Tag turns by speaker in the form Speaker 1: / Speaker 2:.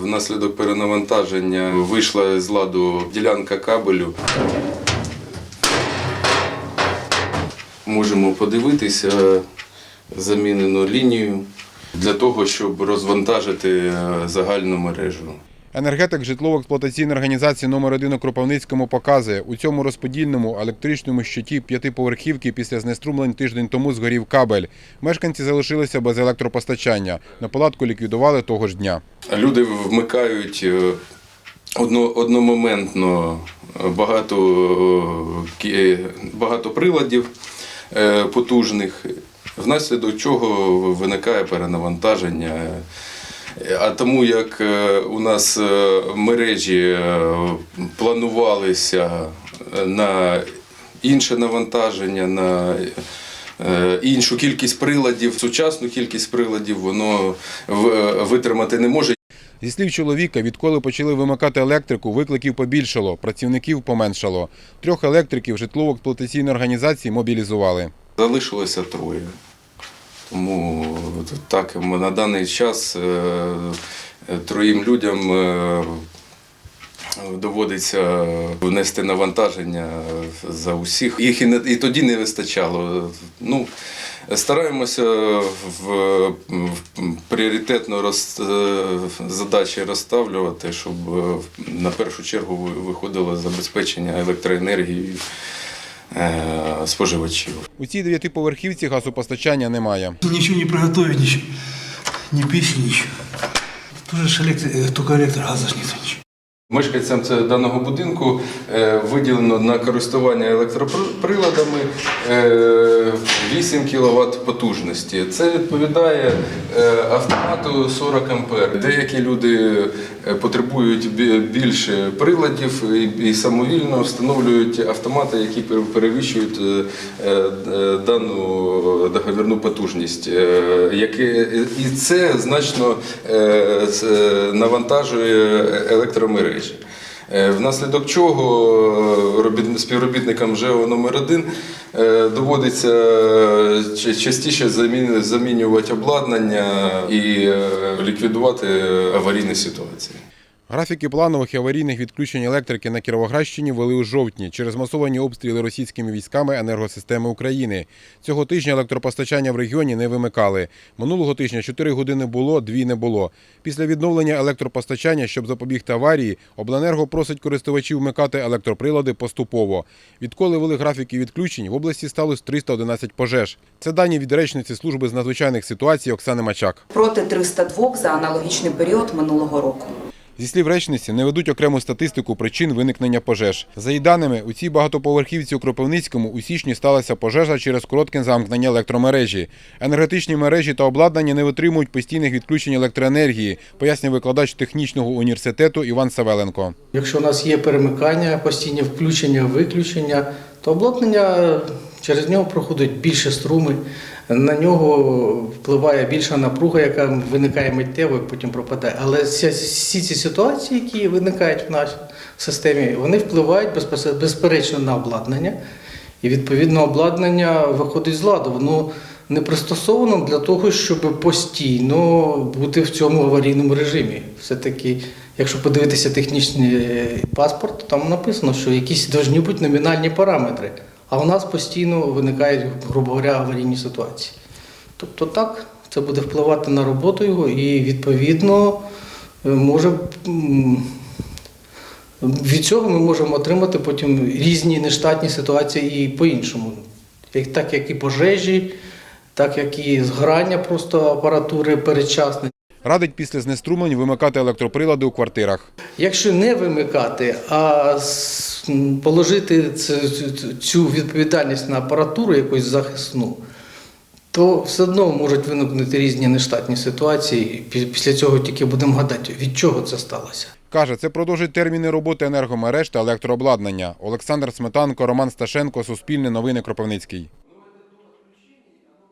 Speaker 1: Внаслідок перенавантаження вийшла з ладу ділянка кабелю. Можемо подивитися замінену лінію для того, щоб розвантажити е, загальну мережу.
Speaker 2: Енергетик житлово-експлуатаційної організації номер 1 у Кропивницькому показує, у цьому розподільному електричному щиті п'ятиповерхівки після знеструмлень тиждень тому згорів кабель. Мешканці залишилися без електропостачання. Наполадку ліквідували того ж дня.
Speaker 1: Люди вмикають е, одно, одномоментно багато, е, багато приладів е, потужних, внаслідок чого виникає перенавантаження. А тому як е, у нас е, мережі е, планувалися на інше навантаження, на іншу кількість приладів, сучасну кількість приладів воно витримати не може.
Speaker 2: Зі слів чоловіка, відколи почали вимикати електрику, викликів побільшало, працівників поменшало. Трьох електриків житлово-експлуатаційної організації мобілізували.
Speaker 1: Залишилося троє. Тому так, на даний час е, троїм людям е, доводиться внести навантаження за усіх. Їх і, не, і тоді не вистачало. Ну, стараємося в, в пріоритетно роз, е, задачі розставлювати, щоб е, на першу чергу виходило забезпечення електроенергією е, споживачів.
Speaker 2: У цій дев'ятиповерхівці газопостачання немає.
Speaker 3: Ничего не приготовить, ничего. Ни пищи, ничего. Тоже ж электро... э, только электрогаза ж нет ничего.
Speaker 1: Мешканцям це- даного будинку е, виділено на користування електроприладами е, 8 кВт потужності. Це відповідає е, автомату 40 А. Деякі люди е, потребують більше приладів і- самовільно встановлюють автомати, які пере- перевищують е, е, е, дану договірну потужність. е, І це значно е, е, навантажує електромережі. Е, Внаслідок чого е, робіт- співробітникам ЖЕО номер 1 доводиться е, частіше замін- замінювати обладнання і ліквідувати аварійні ситуації.
Speaker 2: Графіки планових і аварійних відключень електрики на Кіровоградщині вели у жовтні через масовані обстріли російськими військами енергосистеми України. Цього тижня електропостачання в регіоні не вимикали. Минулого тижня 4 години було, 2 не було. Після відновлення електропостачання, щоб запобігти аварії, обленерго просить користувачів вмикати електроприлади поступово. Відколи вели графіки відключень, в області сталося 311 пожеж. Це дані від речниці служби з надзвичайних ситуацій Оксани Мачак.
Speaker 4: проти 302 за аналогічний період минулого року.
Speaker 2: Зі слів речниці, не ведуть окрему статистику причин виникнення пожеж. За її даними, у цій багатоповерхівці у Кропивницькому у січні сталася пожежа через коротке замкнення електромережі. Енергетичні мережі та обладнання не витримують постійних відключень електроенергії, пояснює викладач технічного університету Іван Савеленко.
Speaker 5: Якщо у нас є перемикання, постійні включення, виключення, то обладнання через нього проходить більше струми, на нього впливає більша напруга, яка виникає миттєво потім пропадає. Але всі, ці ситуації, які виникають в нашій системі, вони впливають безперечно на обладнання. І відповідно обладнання виходить з ладу. Воно не пристосовано для того, щоб постійно бути в цьому аварійному режимі. Все-таки, якщо подивитися технічний е, паспорт, там написано, що якісь повинні бути номінальні параметри. А у нас постійно виникають, грубо говоря, аварійні ситуації. Тобто так, це буде впливати на роботу його і відповідно е, може. від цього ми можемо отримати потім різні нештатні ситуації і по-іншому. Так як і пожежі, так як і згорання просто апаратури передчасне.
Speaker 2: Радить після знеструмлень вимикати електроприлади у квартирах.
Speaker 5: Якщо не вимикати, а положити цю відповідальність на апаратуру якусь захисну, то все одно можуть виникнути різні нештатні ситуації. Після цього тільки будемо гадати, від чого це сталося.
Speaker 2: Каже, це продовжить терміни роботи енергомереж та електрообладнання. Олександр Сметанко, Роман Сташенко, Суспільне новини Кропивницький.